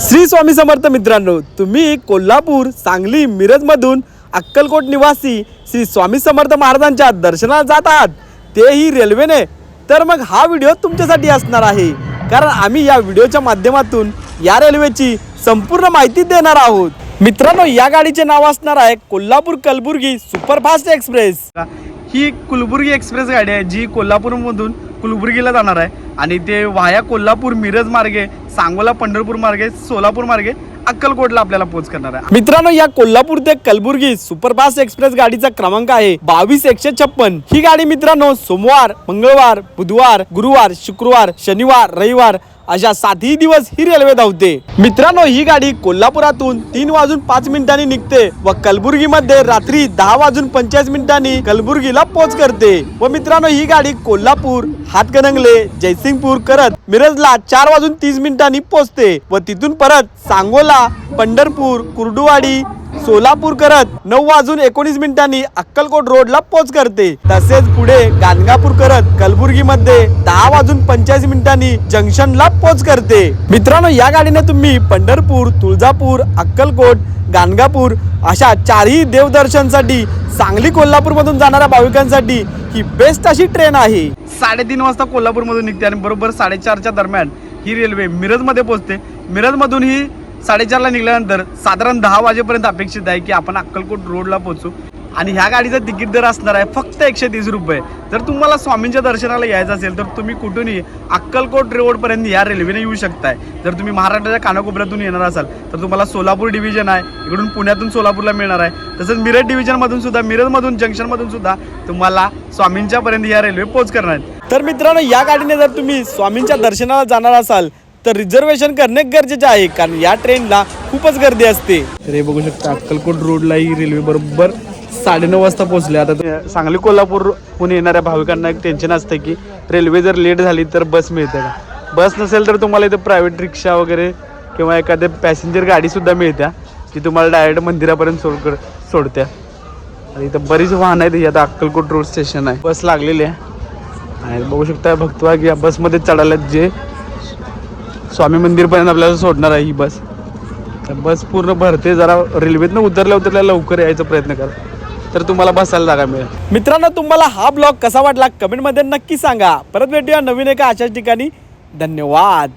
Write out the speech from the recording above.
श्री स्वामी समर्थ मित्रांनो तुम्ही कोल्हापूर सांगली मिरजमधून अक्कलकोट निवासी श्री स्वामी समर्थ महाराजांच्या दर्शनाला जात आहात. तेही रेल्वेने. तर मग हा व्हिडिओ तुमच्यासाठी असणार आहे. कारण आम्ही या व्हिडिओच्या माध्यमातून या रेल्वेची संपूर्ण माहिती देणार आहोत. मित्रांनो या गाडीचे नाव असणार आहे कोल्हापूर कलबुर्गी सुपरफास्ट एक्सप्रेस. ही कुलबुर्गी एक्सप्रेस गाडी आहे जी कोल्हापूरमधून कुलबुर्गीला जाणार आहे. आणि ते वाया कोल्हापूर मिरज मार्गे सांगोला पंढरपूर मार्गे सोलापूर मार्गे अक्कलकोटला आपल्याला पोच करणार आहे. मित्रांनो या कोल्हापूर ते कलबुर्गी सुपरफास्ट एक्सप्रेस गाडीचा क्रमांक आहे बावीस एकशे छप्पन. ही गाडी मित्रांनो सोमवार मंगळवार बुधवार गुरुवार शुक्रवार शनिवार रविवार अशा सातही दिवस ही रेल्वे धावते. मित्रांनो ही गाडी कोल्हापुरातून तीन वाजून पाच मिनिटांनी निघते व कलबुर्गीमध्ये रात्री दहा वाजून पंचेचाळीस मिनिटांनी कलबुर्गीला पोच करते. व मित्रांनो ही गाडी कोल्हापूर हातकणंगले जयसिंगपूर करत मिरजला चार वाजून तीस मिनिटांनी पोचते व तिथून परत सांगोला पंढरपूर कुर्डुवाडी सोलापूर करत नऊ वाजून एकोणीस मिनिटांनी अक्कलकोट रोडला पोच करते. तसेच पुढे गाणगापूर करत कलबुर्गीमध्ये दहा वाजून पंचेचाळीस मिनिटांनी जंक्शनला पोच करते. मित्रांनो या गाडीने तुम्ही पंढरपूर तुळजापूर अक्कलकोट गाणगापूर अशा चारही देवदर्शनसाठी सांगली कोल्हापूर मधून जाणाऱ्या भाविकांसाठी ही बेस्ट अशी ट्रेन आहे. साडेतीन वाजता कोल्हापूरमधून निघते आणि बरोबर साडेचारच्या दरम्यान ही रेल्वे मिरजमध्ये पोहोचते मिरजमधून ही साडेचारला निघाल्यानंतर साधारण दहा वाजेपर्यंत अपेक्षित आहे की आपण अक्कलकोट रोडला पोहोचू. आणि ह्या गाडीचा तिकीट दर असणार आहे फक्त एकशे तीस रुपये. जर तुम्हाला स्वामींच्या दर्शनाला यायचं असेल तर तुम्ही कुठूनही अक्कलकोट रोडपर्यंत या रेल्वेने येऊ शकताय. जर तुम्ही महाराष्ट्राच्या कानाकोपऱ्यातून येणार असाल तर तुम्हाला सोलापूर डिव्हिजन आहे इकडून पुण्यातून सोलापूरला मिळणार आहे. तसंच मिरज डिव्हिजनमधून सुद्धा मिरजमधून जंक्शनमधून सुद्धा तुम्हाला स्वामींच्यापर्यंत या रेल्वे पोच करणार आहेत. तर मित्रांनो या गाडीने जर तुम्ही स्वामींच्या दर्शनाला जाणार असाल तर रिझर्वेशन करणे गरजेचे आहे कारण या ट्रेनला खूपच गर्दी असते. तर हे बघू शकता अक्कलकोट रोडला ही रेल्वे बरोबर साडेनऊ वाजता पोहोचले. आता सांगली कोल्हापूरहून येणाऱ्या भाविकांना एक टेन्शन असतं की रेल्वे जर लेट झाली तर बस मिळते का? बस नसेल तर तुम्हाला इथं प्रायव्हेट रिक्षा वगैरे किंवा एखाद्या पॅसेंजर गाडीसुद्धा मिळत्या जी तुम्हाला डायरेक्ट मंदिरापर्यंत सोड कर सोडत्या. आणि इथं बरीच वाहन आहेत आता अक्कलकोट रोड स्टेशन आहे. बस लागलेली आहे. आणि बघू शकता भक्तवाग या बसमध्ये चढायला जे स्वामी मंदिरपर्यंत आपल्याला सोडणार आहे ही बस. तर बस पूर्ण भरते जरा रेल्वेतनं उतरल्या उतरल्या लवकर यायचा प्रयत्न करा. तर तुम्हाला बसायला जागा मिळेल. मित्रांनो तुम्हाला हा ब्लॉग कसा वाटला कमेंटमध्ये नक्की सांगा. परत भेटूया नवीन एका अशाच ठिकाणी. धन्यवाद.